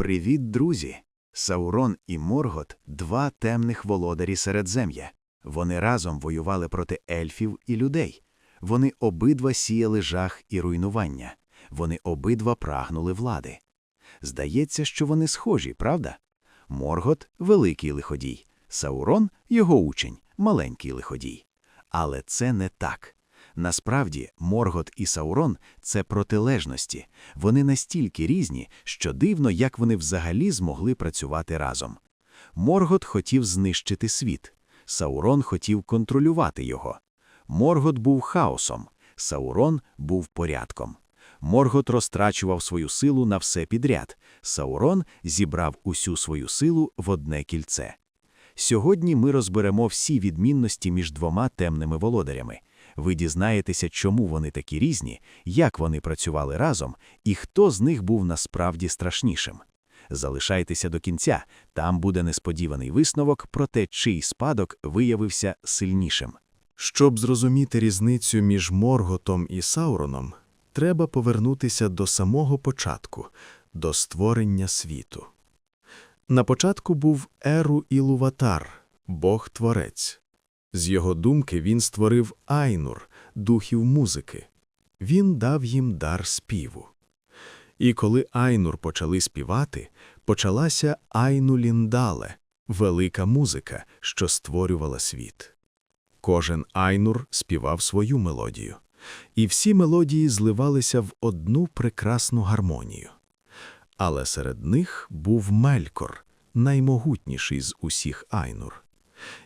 Привіт, друзі! Саурон і Моргот два темних володарі середзем'я. Вони разом воювали проти ельфів і людей. Вони обидва сіяли жах і руйнування. Вони обидва прагнули влади. Здається, що вони схожі, правда? Моргот великий лиходій, Саурон його учень, маленький лиходій. Але це не так. Насправді, Моргот і Саурон це протилежності. Вони настільки різні, що дивно, як вони взагалі змогли працювати разом. Моргот хотів знищити світ, Саурон хотів контролювати його. Моргот був хаосом, Саурон був порядком. Моргот розтрачував свою силу на все підряд. Саурон зібрав усю свою силу в одне кільце. Сьогодні ми розберемо всі відмінності між двома темними володарями. Ви дізнаєтеся, чому вони такі різні, як вони працювали разом і хто з них був насправді страшнішим. Залишайтеся до кінця, там буде несподіваний висновок про те, чий спадок виявився сильнішим. Щоб зрозуміти різницю між Морготом і Сауроном, треба повернутися до самого початку, до створення світу. На початку був Еру Ілуватар, Бог-творець. З його думки він створив Айнур, духів музики. Він дав їм дар співу. І коли Айнур почали співати, почалася Айнуліндале, велика музика, що створювала світ. Кожен Айнур співав свою мелодію, і всі мелодії зливалися в одну прекрасну гармонію. Але серед них був Мелькор, наймогутніший з усіх Айнур.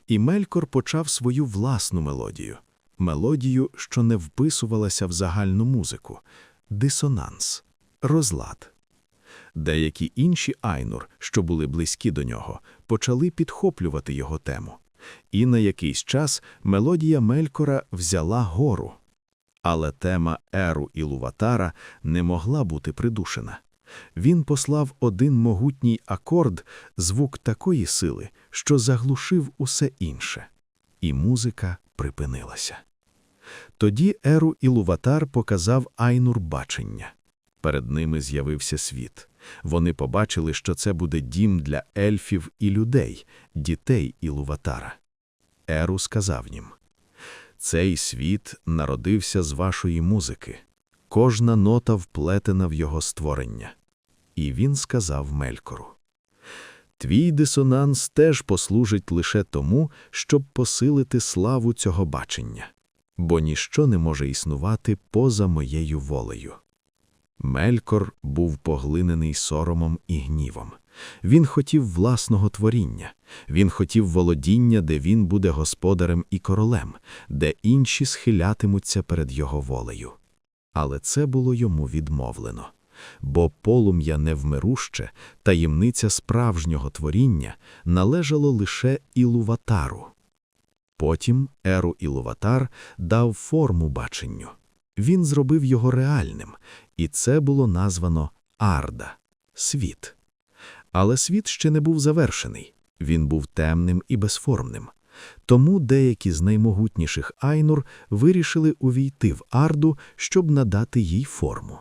І Мелькор почав свою власну мелодію, мелодію, що не вписувалася в загальну музику, дисонанс, розлад. Деякі інші Айнур, що були близькі до нього, почали підхоплювати його тему. І на якийсь час мелодія Мелькора взяла гору. Але тема Еру і Луватара не могла бути придушена. Він послав один могутній акорд, звук такої сили, що заглушив усе інше. І музика припинилася. Тоді Еру і Луватар показав Айнур бачення. Перед ними з'явився світ. Вони побачили, що це буде дім для ельфів і людей, дітей Ілуватара. Еру сказав їм: Цей світ народився з вашої музики, кожна нота вплетена в його створення. І він сказав Мелькору: Твій дисонанс теж послужить лише тому, щоб посилити славу цього бачення, бо ніщо не може існувати поза моєю волею. Мелькор був поглинений соромом і гнівом. Він хотів власного творіння, він хотів володіння, де він буде господарем і королем, де інші схилятимуться перед його волею. Але це було йому відмовлено. Бо полум'я невмируще, таємниця справжнього творіння належало лише Ілуватару. Потім Еру Ілуватар дав форму баченню. Він зробив його реальним, і це було названо Арда світ. Але світ ще не був завершений, він був темним і безформним. Тому деякі з наймогутніших Айнур вирішили увійти в Арду, щоб надати їй форму.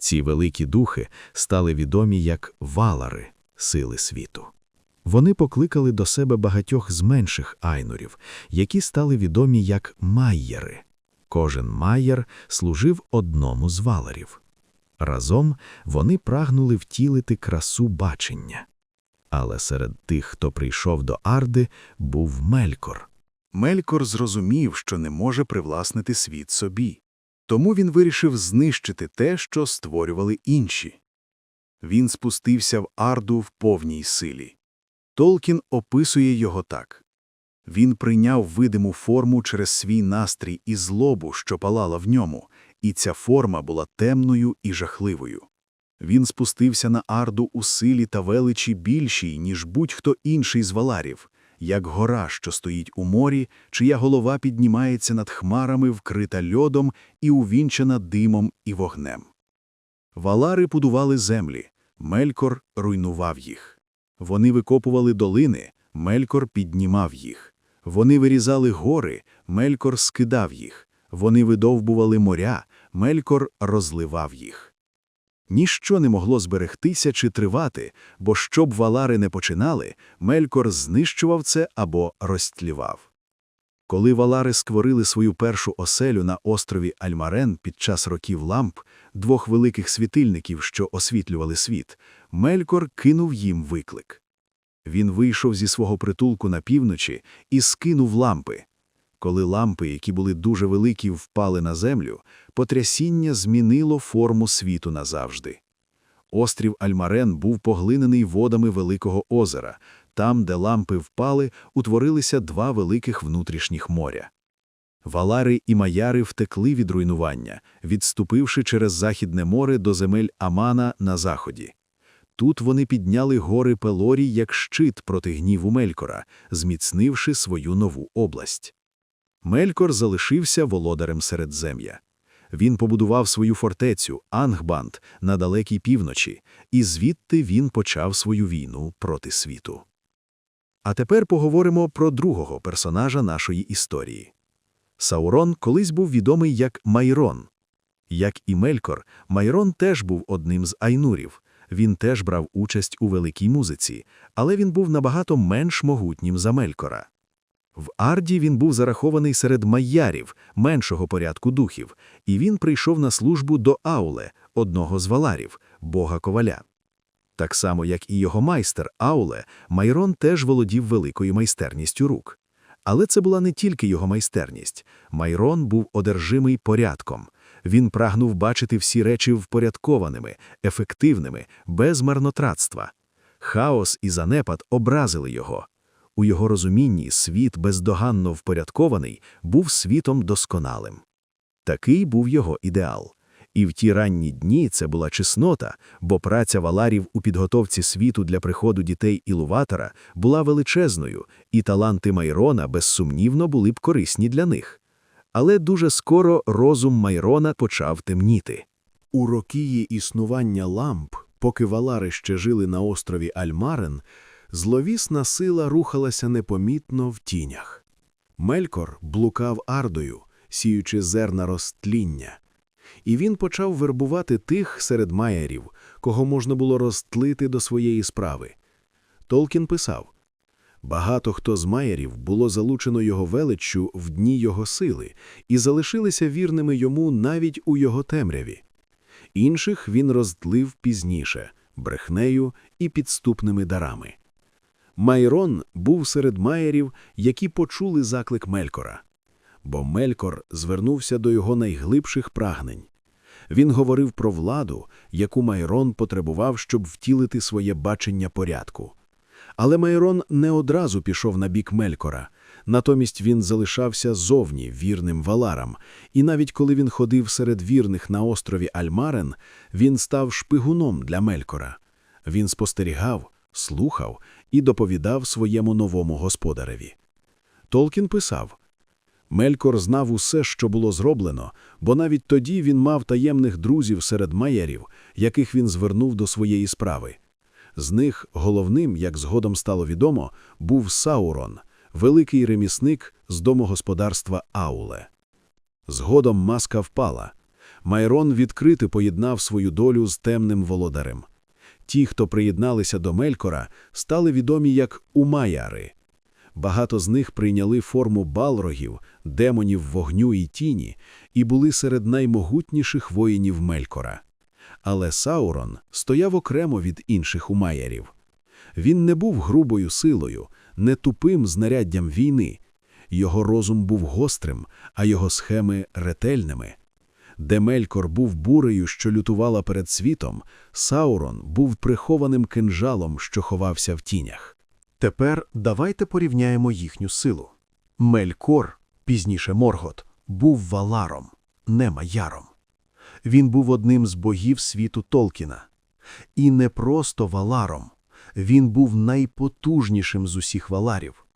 Ці великі духи стали відомі як валари, сили світу. Вони покликали до себе багатьох з менших айнурів, які стали відомі як майєри. Кожен майєр служив одному з валарів. Разом вони прагнули втілити красу бачення. Але серед тих, хто прийшов до Арди, був Мелькор. Мелькор зрозумів, що не може привласнити світ собі. Тому він вирішив знищити те, що створювали інші. Він спустився в Арду в повній силі. Толкін описує його так. Він прийняв видиму форму через свій настрій і злобу, що палала в ньому, і ця форма була темною і жахливою. Він спустився на Арду у силі та величі більшій, ніж будь-хто інший з валарів, як гора, що стоїть у морі, чия голова піднімається над хмарами, вкрита льодом і увінчена димом і вогнем. Валари будували землі, Мелькор руйнував їх. Вони викопували долини, Мелькор піднімав їх. Вони вирізали гори, Мелькор скидав їх. Вони видовбували моря, Мелькор розливав їх. Ніщо не могло зберегтися чи тривати, бо щоб валари не починали, Мелькор знищував це або розтлівав. Коли валари скворили свою першу оселю на острові Альмарен під час років ламп, двох великих світильників, що освітлювали світ, Мелькор кинув їм виклик. Він вийшов зі свого притулку на півночі і скинув лампи. Коли лампи, які були дуже великі, впали на землю, потрясіння змінило форму світу назавжди. Острів Альмарен був поглинений водами Великого озера. Там, де лампи впали, утворилися два великих внутрішніх моря. Валари і маяри втекли від руйнування, відступивши через Західне море до земель Амана на заході. Тут вони підняли гори Пелорі як щит проти гніву Мелькора, зміцнивши свою нову область. Мелькор залишився володарем Середзем'я. Він побудував свою фортецю Ангбанд на далекій півночі, і звідти він почав свою війну проти світу. А тепер поговоримо про другого персонажа нашої історії. Саурон колись був відомий як Майрон. Як і Мелькор, Майрон теж був одним з айнурів. Він теж брав участь у великій музиці, але він був набагато менш могутнім за Мелькора. В Арді він був зарахований серед майярів, меншого порядку духів, і він прийшов на службу до Ауле, одного з валарів, бога коваля. Так само, як і його майстер Ауле, Майрон теж володів великою майстерністю рук. Але це була не тільки його майстерність. Майрон був одержимий порядком. Він прагнув бачити всі речі впорядкованими, ефективними, без марнотратства. Хаос і занепад образили його. У його розумінні світ бездоганно впорядкований був світом досконалим. Такий був його ідеал. І в ті ранні дні це була чеснота, бо праця валарів у підготовці світу для приходу дітей Ілуватора була величезною, і таланти Майрона безсумнівно були б корисні для них. Але дуже скоро розум Майрона почав темніти. У рокії існування ламп, поки валари ще жили на острові Альмарен, зловісна сила рухалася непомітно в тінях. Мелькор блукав ардою, сіючи зерна розтління. І він почав вербувати тих серед маєрів, кого можна було розтлити до своєї справи. Толкін писав, Багато хто з маєрів було залучено його величчю в дні його сили і залишилися вірними йому навіть у його темряві. Інших він розтлив пізніше брехнею і підступними дарами. Майрон був серед маєрів, які почули заклик Мелькора. Бо Мелькор звернувся до його найглибших прагнень. Він говорив про владу, яку Майрон потребував, щоб втілити своє бачення порядку. Але Майрон не одразу пішов на бік Мелькора. Натомість він залишався зовні вірним валарам, і навіть коли він ходив серед вірних на острові Альмарен, він став шпигуном для Мелькора. Він спостерігав, слухав і доповідав своєму новому господареві. Толкін писав Мелькор знав усе, що було зроблено, бо навіть тоді він мав таємних друзів серед маєрів, яких він звернув до своєї справи. З них головним, як згодом стало відомо, був Саурон, великий ремісник з домогосподарства Ауле. Згодом маска впала. Майрон відкрито поєднав свою долю з темним володарем. Ті, хто приєдналися до Мелькора, стали відомі як Умаяри. Багато з них прийняли форму балрогів, демонів вогню і тіні, і були серед наймогутніших воїнів Мелькора. Але Саурон стояв окремо від інших умаярів. Він не був грубою силою, не тупим знаряддям війни. Його розум був гострим, а його схеми ретельними. Де Мелькор був бурею, що лютувала перед світом, Саурон був прихованим кинжалом, що ховався в тінях. Тепер давайте порівняємо їхню силу. Мелькор, пізніше Моргот, був валаром, не маяром. Він був одним з богів світу Толкіна. І не просто валаром. Він був найпотужнішим з усіх валарів.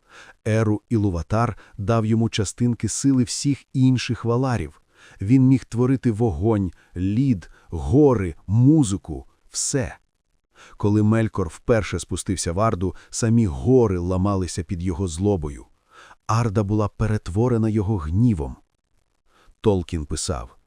Еру Ілуватар дав йому частинки сили всіх інших валарів. Він міг творити вогонь, лід, гори, музику – все. Коли Мелькор вперше спустився в Арду, самі гори ламалися під його злобою. Арда була перетворена його гнівом. Толкін писав,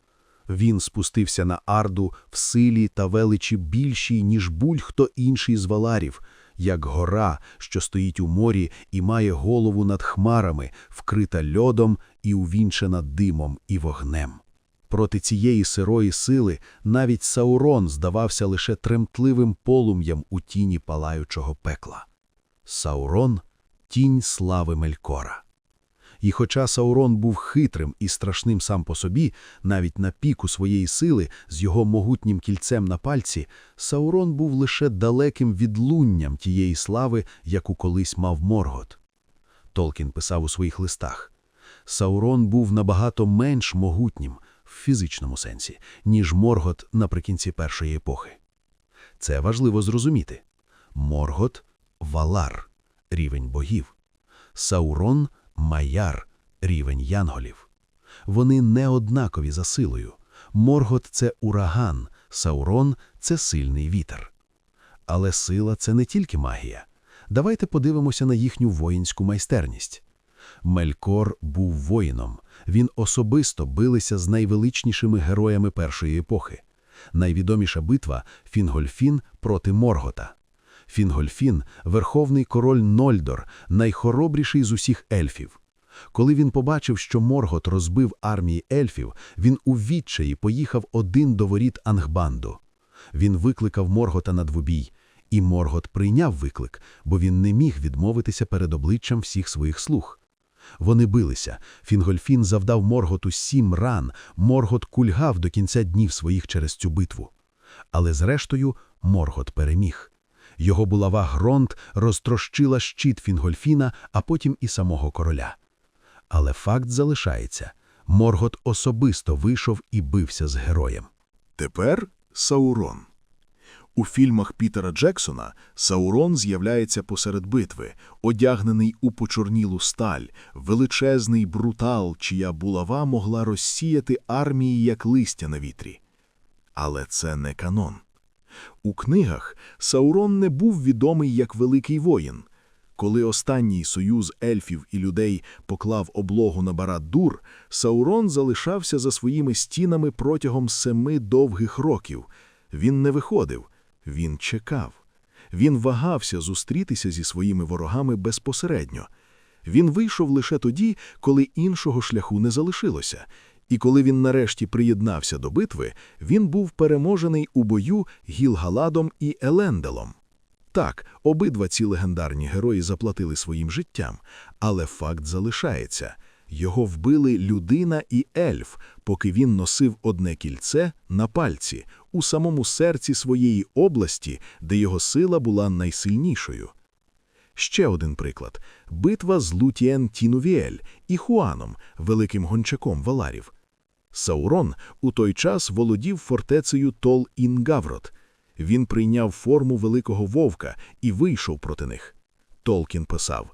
Він спустився на Арду в силі та величі більшій, ніж будь-хто інший з валарів, як гора, що стоїть у морі і має голову над хмарами, вкрита льодом і увінчена димом і вогнем. Проти цієї сирої сили навіть Саурон здавався лише тремтливим полум'ям у тіні палаючого пекла. Саурон – тінь слави Мелькора. І хоча Саурон був хитрим і страшним сам по собі, навіть на піку своєї сили з його могутнім кільцем на пальці, Саурон був лише далеким відлунням тієї слави, яку колись мав Моргот. Толкін писав у своїх листах. Саурон був набагато менш могутнім в фізичному сенсі, ніж Моргот наприкінці першої епохи. Це важливо зрозуміти. Моргот – Валар, рівень богів. Саурон – Маяр, рівень янголів. Вони не однакові за силою. Моргот – це ураган, Саурон – це сильний вітер. Але сила – це не тільки магія. Давайте подивимося на їхню воїнську майстерність. Мелькор був воїном. Він особисто билися з найвеличнішими героями першої епохи. Найвідоміша битва – Фінгольфін проти Моргота. Фінгольфін – верховний король Нольдор, найхоробріший з усіх ельфів. Коли він побачив, що Моргот розбив армії ельфів, він у відчаї поїхав один до воріт Ангбанду. Він викликав Моргота на двобій, і Моргот прийняв виклик, бо він не міг відмовитися перед обличчям всіх своїх слуг. Вони билися. Фінгольфін завдав Морготу сім ран, Моргот кульгав до кінця днів своїх через цю битву. Але зрештою Моргот переміг. Його булава Гронт розтрощила щит Фінгольфіна, а потім і самого короля. Але факт залишається. Моргот особисто вийшов і бився з героєм. Тепер Саурон. У фільмах Пітера Джексона Саурон з'являється посеред битви, одягнений у почорнілу сталь, величезний брутал, чия булава могла розсіяти армії як листя на вітрі. Але це не канон. У книгах Саурон не був відомий як великий воїн. Коли останній союз ельфів і людей поклав облогу на Барад-Дур, Саурон залишався за своїми стінами протягом семи довгих років. Він не виходив, він чекав. Він вагався зустрітися зі своїми ворогами безпосередньо. Він вийшов лише тоді, коли іншого шляху не залишилося, і коли він нарешті приєднався до битви, він був переможений у бою Гілгаладом і Еленделом. Так, обидва ці легендарні герої заплатили своїм життям, але факт залишається. Його вбили людина і ельф, поки він носив одне кільце на пальці, у самому серці своєї області, де його сила була найсильнішою. Ще один приклад – битва з Лутіен Тінувіель і Хуаном, великим гончаком валарів. Саурон у той час володів фортецею Тол-Інгаврот. Він прийняв форму великого вовка і вийшов проти них. Толкін писав,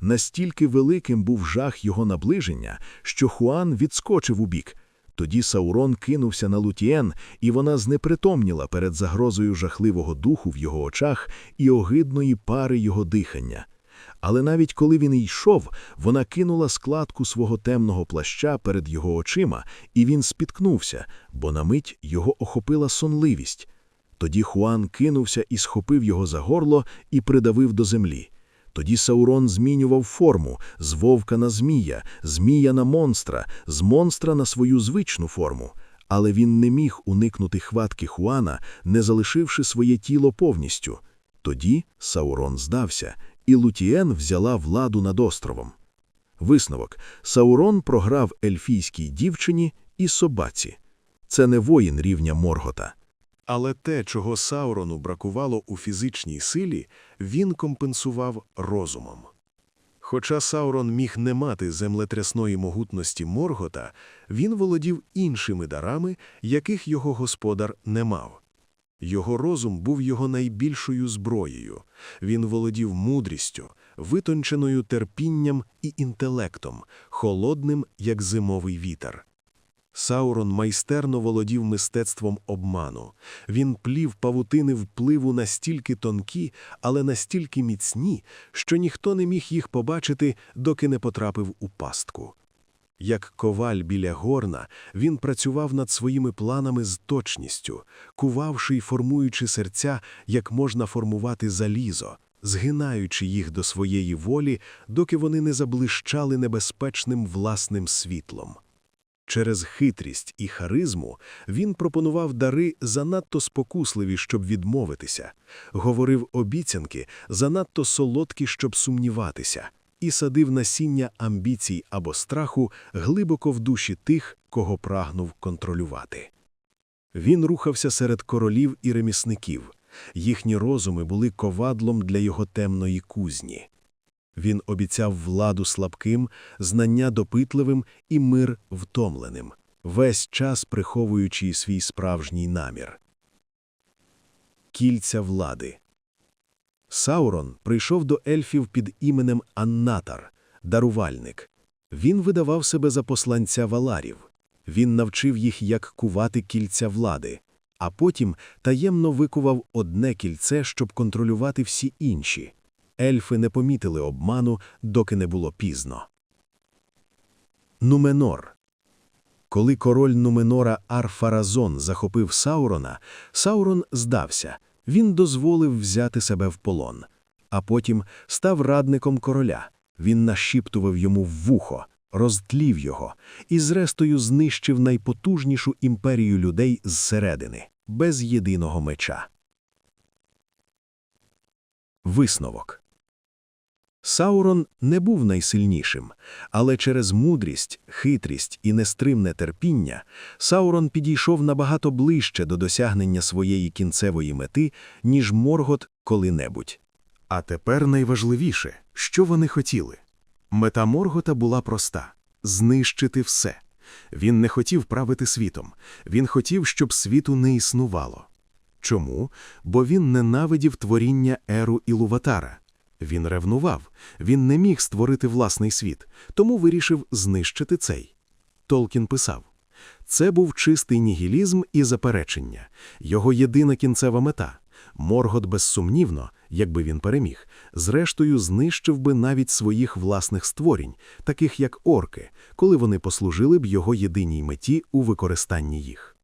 Настільки великим був жах його наближення, що Хуан відскочив убік. Тоді Саурон кинувся на Лутіен, і вона знепритомніла перед загрозою жахливого духу в його очах і огидної пари його дихання. Але навіть коли він йшов, вона кинула складку свого темного плаща перед його очима, і він спіткнувся, бо на мить його охопила сонливість. Тоді Хуан кинувся і схопив його за горло і придавив до землі. Тоді Саурон змінював форму з вовка на змія, змія на монстра, з монстра на свою звичну форму. Але він не міг уникнути хватки Хуана, не залишивши своє тіло повністю. Тоді Саурон здався, і Лутіен взяла владу над островом. Висновок. Саурон програв ельфійській дівчині і собаці. Це не воїн рівня Моргота. Але те, чого Саурону бракувало у фізичній силі, він компенсував розумом. Хоча Саурон міг не мати землетрясної могутності Моргота, він володів іншими дарами, яких його господар не мав. Його розум був його найбільшою зброєю. Він володів мудрістю, витонченою терпінням і інтелектом, холодним, як зимовий вітер. Саурон майстерно володів мистецтвом обману. Він плів павутини впливу настільки тонкі, але настільки міцні, що ніхто не міг їх побачити, доки не потрапив у пастку. Як коваль біля горна, він працював над своїми планами з точністю, кувавши й формуючи серця, як можна формувати залізо, згинаючи їх до своєї волі, доки вони не заблищали небезпечним власним світлом. Через хитрість і харизму він пропонував дари занадто спокусливі, щоб відмовитися, говорив обіцянки занадто солодкі, щоб сумніватися, і садив насіння амбіцій або страху глибоко в душі тих, кого прагнув контролювати. Він рухався серед королів і ремісників, їхні розуми були ковадлом для його темної кузні. Він обіцяв владу слабким, знання допитливим і мир втомленим, весь час приховуючи свій справжній намір. Кільця влади Саурон прийшов до ельфів під іменем Аннатар, дарувальник. Він видавав себе за посланця валарів. Він навчив їх, як кувати кільця влади, а потім таємно викував одне кільце, щоб контролювати всі інші. Ельфи не помітили обману, доки не було пізно. Нуменор Коли король Нуменора Арфаразон захопив Саурона, Саурон здався, він дозволив взяти себе в полон, а потім став радником короля. Він нашіптував йому в вухо, розтлів його і зрештою знищив найпотужнішу імперію людей зсередини, без єдиного меча. Висновок Саурон не був найсильнішим, але через мудрість, хитрість і нестримне терпіння Саурон підійшов набагато ближче до досягнення своєї кінцевої мети, ніж Моргот коли-небудь. А тепер найважливіше, що вони хотіли. Мета Моргота була проста – знищити все. Він не хотів правити світом, він хотів, щоб світу не існувало. Чому? Бо він ненавидів творіння Еру і Луватара. Він ревнував, він не міг створити власний світ, тому вирішив знищити цей. Толкін писав. Це був чистий нігілізм і заперечення, його єдина кінцева мета. Моргот, безсумнівно, якби він переміг, зрештою знищив би навіть своїх власних створінь, таких як орки, коли вони послужили б його єдиній меті у використанні їх.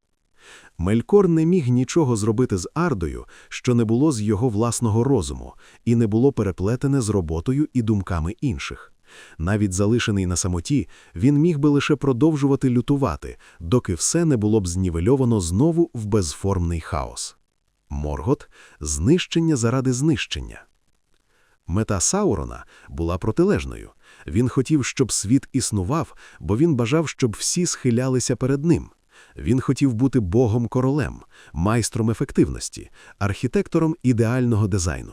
Мелькор не міг нічого зробити з Ардою, що не було з його власного розуму, і не було переплетене з роботою і думками інших. Навіть залишений на самоті, він міг би лише продовжувати лютувати, доки все не було б знівельовано знову в безформний хаос. Моргот знищення заради знищення. Мета Саурона була протилежною. Він хотів, щоб світ існував, бо він бажав, щоб всі схилялися перед ним. Він хотів бути богом-королем, майстром ефективності, архітектором ідеального дизайну.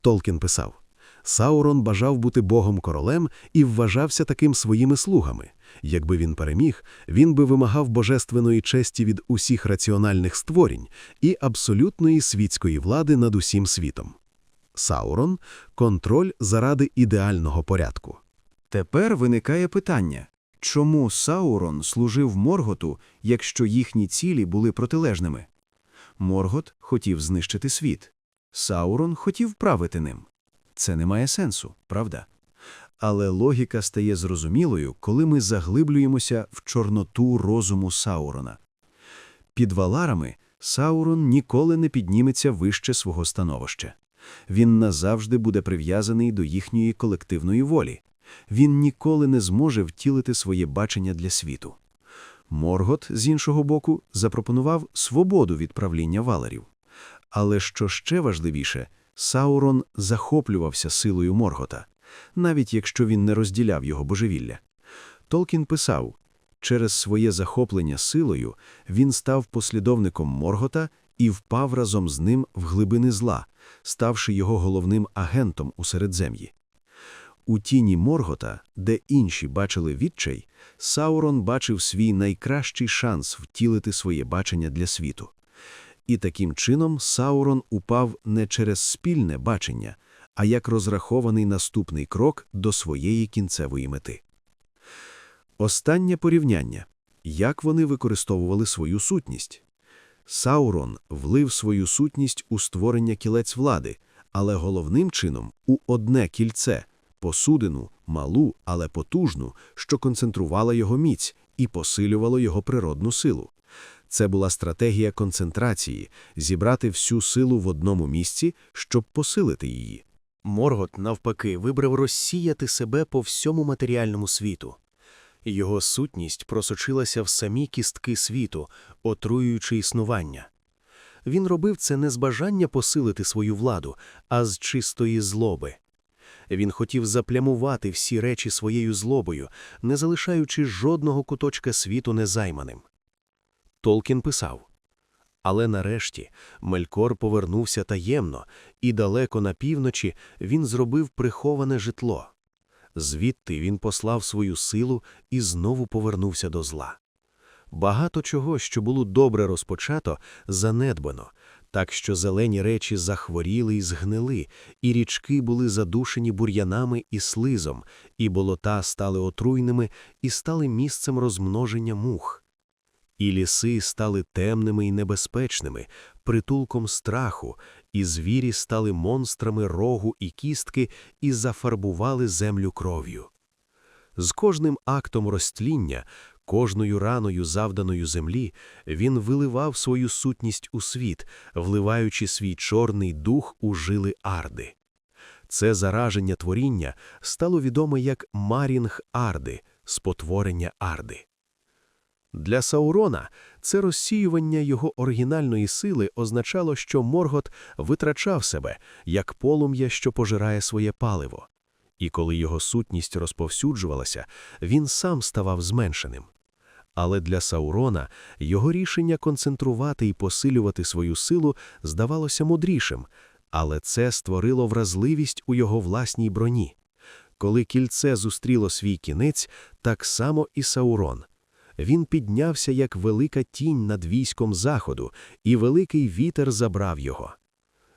Толкін писав, Саурон бажав бути богом-королем і вважався таким своїми слугами. Якби він переміг, він би вимагав божественної честі від усіх раціональних створінь і абсолютної світської влади над усім світом. Саурон – контроль заради ідеального порядку. Тепер виникає питання, чому Саурон служив Морготу, якщо їхні цілі були протилежними? Моргот хотів знищити світ. Саурон хотів правити ним. Це не має сенсу, правда? Але логіка стає зрозумілою, коли ми заглиблюємося в чорноту розуму Саурона. Під валарами Саурон ніколи не підніметься вище свого становища. Він назавжди буде прив'язаний до їхньої колективної волі. Він ніколи не зможе втілити своє бачення для світу. Моргот, з іншого боку, запропонував свободу від правління валерів. Але що ще важливіше, Саурон захоплювався силою Моргота, навіть якщо він не розділяв його божевілля. Толкін писав, через своє захоплення силою він став послідовником Моргота і впав разом з ним в глибини зла, ставши його головним агентом у Середзем'ї. У тіні Моргота, де інші бачили відчай, Саурон бачив свій найкращий шанс втілити своє бачення для світу. І таким чином Саурон упав не через спільне бачення, а як розрахований наступний крок до своєї кінцевої мети. Останнє порівняння. Як вони використовували свою сутність? Саурон влив свою сутність у створення кілець влади, але головним чином у одне кільце, посудину, малу, але потужну, що концентрувала його міць і посилювало його природну силу. Це була стратегія концентрації – зібрати всю силу в одному місці, щоб посилити її. Моргот, навпаки, вибрав розсіяти себе по всьому матеріальному світу. Його сутність просочилася в самі кістки світу, отруюючи існування. Він робив це не з бажання посилити свою владу, а з чистої злоби. Він хотів заплямувати всі речі своєю злобою, не залишаючи жодного куточка світу незайманим. Толкін писав але нарешті Мелькор повернувся таємно, і далеко на півночі він зробив приховане житло. Звідти він послав свою силу і знову повернувся до зла. Багато чого, що було добре розпочато, занедбано, так що зелені речі захворіли і згнили, і річки були задушені бур'янами і слизом, і болота стали отруйними і стали місцем розмноження мух. І ліси стали темними і небезпечними, притулком страху, і звірі стали монстрами рогу і кістки і зафарбували землю кров'ю. З кожним актом розтління, кожною раною завданою землі, він виливав свою сутність у світ, вливаючи свій чорний дух у жили Арди. Це зараження творіння стало відоме як Марінг Арди, спотворення Арди. Для Саурона це розсіювання його оригінальної сили означало, що Моргот витрачав себе, як полум'я, що пожирає своє паливо. І коли його сутність розповсюджувалася, він сам ставав зменшеним. Але для Саурона його рішення концентрувати і посилювати свою силу здавалося мудрішим, але це створило вразливість у його власній броні. Коли кільце зустріло свій кінець, так само і Саурон – він піднявся, як велика тінь над військом заходу, і великий вітер забрав його.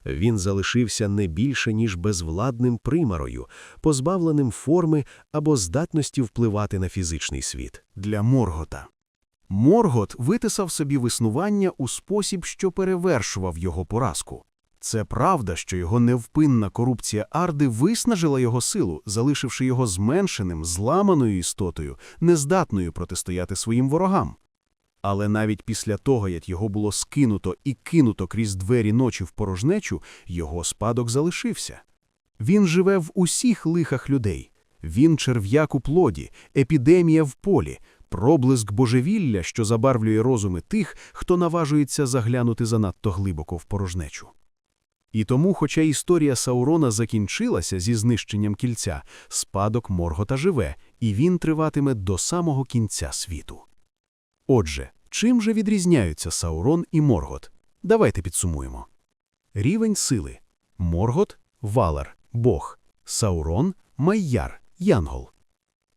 Він залишився не більше, ніж безвладним примарою, позбавленим форми або здатності впливати на фізичний світ. Для Моргота. Моргот витисав собі виснування у спосіб, що перевершував його поразку. Це правда, що його невпинна корупція Арди виснажила його силу, залишивши його зменшеним, зламаною істотою, нездатною протистояти своїм ворогам. Але навіть після того, як його було скинуто і кинуто крізь двері ночі в порожнечу, його спадок залишився. Він живе в усіх лихах людей. Він черв'як у плоді, епідемія в полі, проблиск божевілля, що забарвлює розуми тих, хто наважується заглянути занадто глибоко в порожнечу. І тому, хоча історія Саурона закінчилася зі знищенням кільця, спадок Моргота живе, і він триватиме до самого кінця світу. Отже, чим же відрізняються Саурон і Моргот? Давайте підсумуємо. Рівень сили. Моргот – валар, бог, Саурон – майяр, янгол.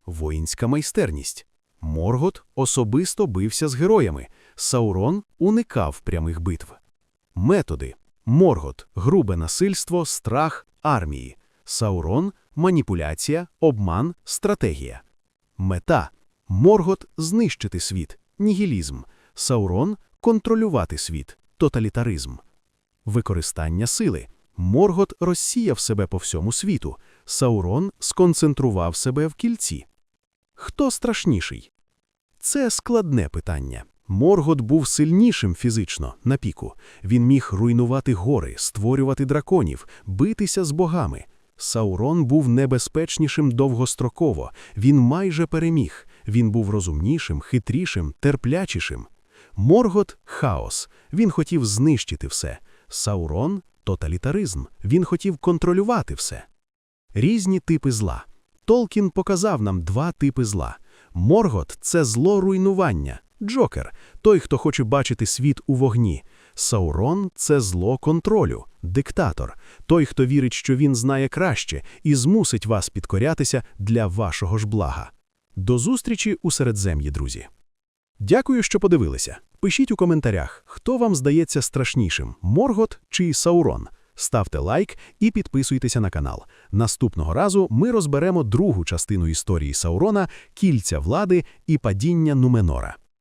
Воїнська майстерність. Моргот особисто бився з героями, Саурон уникав прямих битв. Методи. Моргот грубе насильство, страх армії, Саурон маніпуляція, обман, стратегія. Мета Моргот знищити світ, нігілізм, Саурон контролювати світ, тоталітаризм. Використання сили. Моргот розсіяв себе по всьому світу, Саурон сконцентрував себе в кільці. Хто страшніший? Це складне питання. Моргот був сильнішим фізично на піку. Він міг руйнувати гори, створювати драконів, битися з богами. Саурон був небезпечнішим довгостроково. Він майже переміг. Він був розумнішим, хитрішим, терплячішим. Моргот хаос. Він хотів знищити все. Саурон тоталітаризм. Він хотів контролювати все. Різні типи зла. Толкін показав нам два типи зла. Моргот це зло руйнування. Джокер той, хто хоче бачити світ у вогні. Саурон це зло контролю, диктатор, той, хто вірить, що він знає краще і змусить вас підкорятися для вашого ж блага. До зустрічі у середзем'ї, друзі. Дякую, що подивилися. Пишіть у коментарях, хто вам здається страшнішим Моргот чи Саурон. Ставте лайк і підписуйтеся на канал. Наступного разу ми розберемо другу частину історії Саурона, кільця влади і падіння Нуменора.